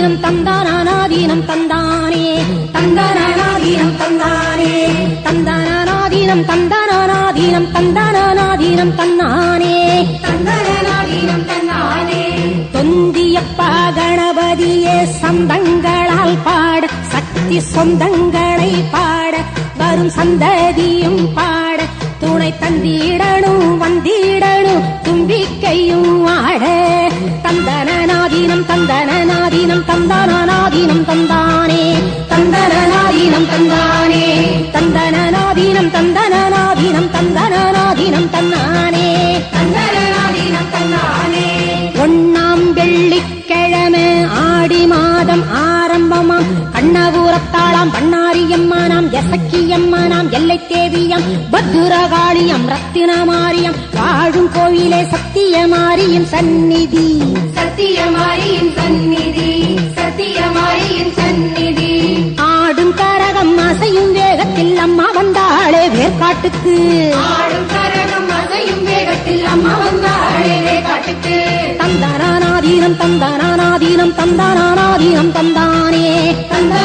தந்தானாதீனம் தந்தான். அனாதீனம் தந்தானே. தந்தானாதீனம் தந்தானே தந்தானாதீனம் தந்தானாதீனம் தந்தானாதீனம் தன்னானே. தந்தானாதீனம் தன்னானே. தொந்தியப்பா கணபதியே சந்தங்களால் பாட சக்தி சொந்தங்களை பாட வரும் சந்ததியும் பாட துணை தந்திடணும் வந்திடணும் தும்பிக்கையும் ஆட. தந்தனாதீனம் தந்தனாதீனம் தந்தானாதீனம் தந்தானே தந்தனாதீனம் தந்தானே தந்தனாதீனம் தந்தனாதீனம் தந்தனாதீனம் தந்தானே தந்தனாதீனம் தந்தானே ஒண்ணாம் வெள்ளிக்கிழமை ஆடி மாதம் ஆரம்பமாம். கண்ணபுரத்தாளாம் பண்ணாரியம்மானாம் எசக்கியம்மானாம் எல்லை தேவியம் பத்துரகாளியம் ரத்தினமாரியம் வாழும் கோயிலே சத்தியமாரியின் சந்நிதி. சத்தியமாரியின் சந்நிதி சத்தியமாரியின் சந்நிதி. ஆடும் கரகம் அசையும் வேகத்தில் அம்மா வந்தாளே வேர்காட்டுக்கு. ஆடும் கரகம் அசையும் வேகத்தில் அம்மா வந்தாளே காட்டுக்கு தந்தானாதீனம் தந்தானாதீனம் தந்தானாதீனம் தந்தானே. தந்தனாதீனம்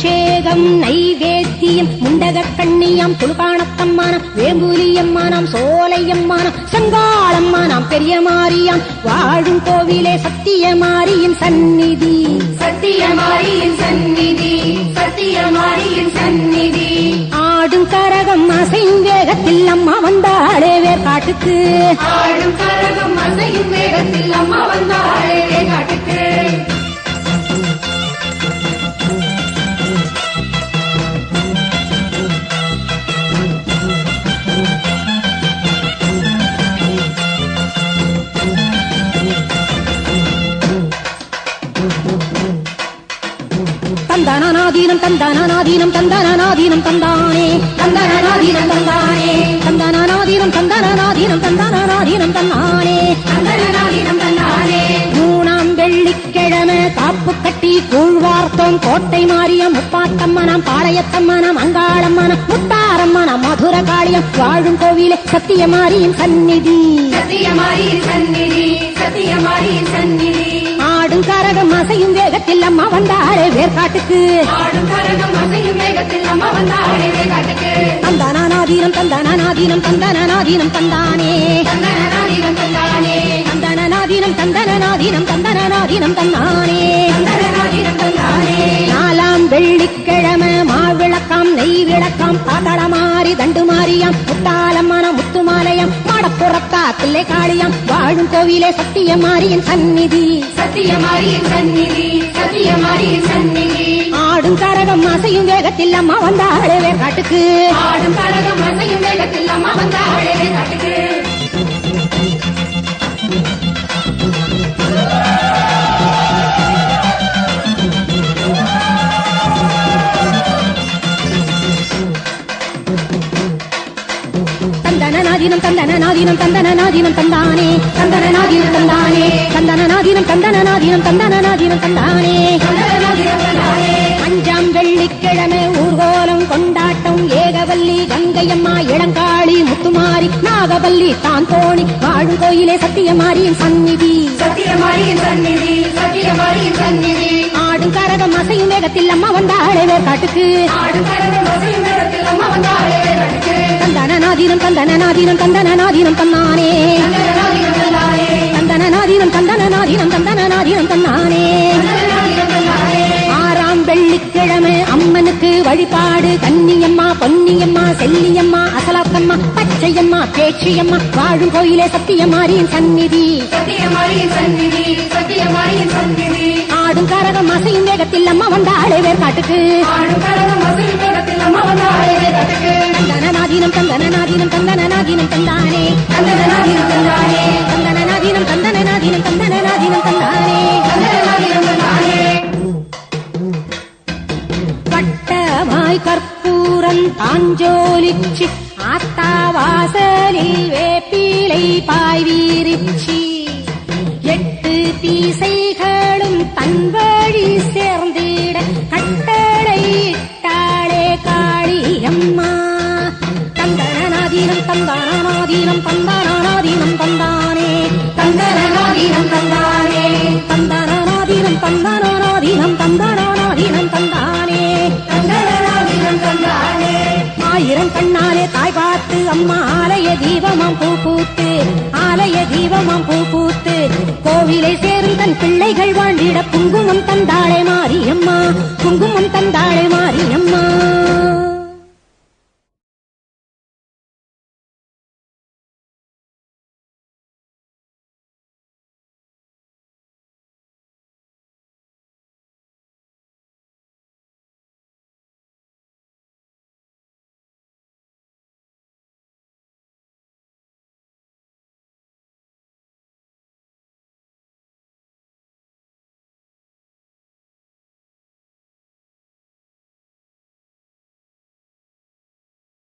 அபிஷேகம் நைவேத்தியம் முண்டக கண்ணியாம் துளுகாணத்தம்மானம் வேம்புலியம்மானாம் சோலையம்மானம் செங்காளம்மானாம் பெரிய மாரியாம் வாழும் கோவிலே சத்தியமாரியின் சந்நிதி. சத்தியமாரியின் சந்நிதி சத்தியமாரியின் சந்நிதி. ஆடும் கரகம் அசையும் வேகத்தில் அம்மா வந்தாளே வேர்காட்டுக்கு. ஆடும் கரகம் அசையும் வேகத்தில் அம்மா வந்தாளே தந்தானாதீனம் தந்தானாதீனம் தந்தானாதீனம் தந்தானே. தந்தானாதீனம் தந்தானே. தந்தானாதீனம் தந்தானாதீனம் தந்தானாதீனம் தந்தானே தந்தனாதீனம் தந்தானே மூணாம் வெள்ளிக்கிழமை காப்பு கட்டி கூழ்வார்த்தோம். கோட்டை மாரியம் முப்பாத்தம்மனாம் பாளையத்தம்மனம் அங்காளம்மனம் முத்தாரம்மனம் மதுர காளியம் வாழும் கோவிலே சத்தியமாரியின் சந்நிதி. சத்தியமாரியின் சந்நிதி சத்தியமாரியின் சந்நிதி. கரகம் அசையும் வேகத்தில் அம்மா வந்தாளே வேர்காட்டுக்கு. தந்தானாதீனம் தந்தானாதீனம் தந்தானாதீனம் தந்தானே. தந்தனாதீனம் தந்தானே. தந்தனாதீனம் தந்தனாதீனம் தந்தானே. நாலாம் வெள்ளிக்கிழமை மாவிளக்காம் நெய் விளக்காம் பாத்தாளமாரி தண்டு மாரியாம் முத்தாலம்மன கிள்ளை காளியாம் வாழும் கோவிலே சத்தியமாரியின் சந்நிதி. சத்தியமாரியின் சந்நிதி சத்தியமாரியின் சந்நிதி. ஆடும் கரகம் அசையும் வேகத்தில் அம்மா வந்தாளே வேர்காட்டுக்கு. ஆடும் கரகம் அசையும் வேகத்தில் அம்மா வந்தாளே தந்தனாதீனம் தந்தனாதீனம் தந்தனாதீனம் தந்தானே. தந்தனாதீனம் தந்தானே. தந்தனாதீனம் தந்தனாதீனம் தந்தனாதீனம் தந்தானே தந்தனாதீனம் தந்தானே. அஞ்சாம் வெள்ளிக்கிழமை ஊர்கோலம் கொண்டாட்டம் ஏகவல்லி கங்கையம்மா இளங்காளி முத்துமாரி நாகவல்லி தான் தோணி வாழும் கோயிலே சத்தியமாரியின் சந்நிதி. சத்தியமாரியின் சந்நிதி சத்தியமாரியின் சந்நிதி ஆடும் கரகம் அசையும் வேகத்தில் அம்மா வந்தாளே வேர்காட்டுக்கு. ஆடும் கரகம் அசையும் வேகத்தில் அம்மா வந்தாளே காட்டுக்கு நாதீனம் தந்தனாதீனம் தந்தனாதீனம் தந்தனாதீனம் நாதீனம் தந்தனாதீனம் தந்தானே தந்தனாதீனம் தந்தனாதீனம் தந்தனாதீனம் தந்தானே தந்தனாதீனம் தந்தானே ஆறாம் வெள்ளிக்கிழமை அம்மனுக்கு வழிபாடு. கன்னியம்மா பொன்னியம்மா செல்லியம்மா அசலாக்கம்மா பச்சையம்மா பேச்சியம்மா வாழும் கோயிலே சத்தியமாரியின் சந்நிதி. சத்தியமாரியின் சந்நிதி சத்தியமாரியின் சந்நிதி ஆடும் கரகம் அசையும் வேகத்தில் அம்மா வந்தாளே வேர்காட்டுக்கு ஆடும் தந்தானே. தந்தனாதீனம் தந்தானே. தந்தனாதீனம் தந்தனாதீனம் தந்தனாதீனம் தந்தானே. தந்தனாதீனம் தந்தானே. கற்பூரம் தாஞ்சோலிச்சு ஆத்தா வாசலில் வேப்பிலை பாய் வீரிச்சி எட்டு பீசை தந்தானாதீனம் தந்தானாதீனம் தந்தானே தந்தானாதீனம் தந்தானே தந்தானாதீனம் தந்தானாதீனம் தந்தானாதீனம் தந்தானே தந்தானாதீனம் தந்தானே ஆயிரம் கண்ணாலே தாய் பார்த்து அம்மா ஆலய தீபமாம் பூ பூத்து ஆலய தீபமாம் பூ பூத்து. கோவிலை சேரும் தன் பிள்ளைகள் வாழ்ந்திட குங்குமம் தந்தாளே மாரியம்மா குங்குமம் தந்தாளே மாரியம்மா.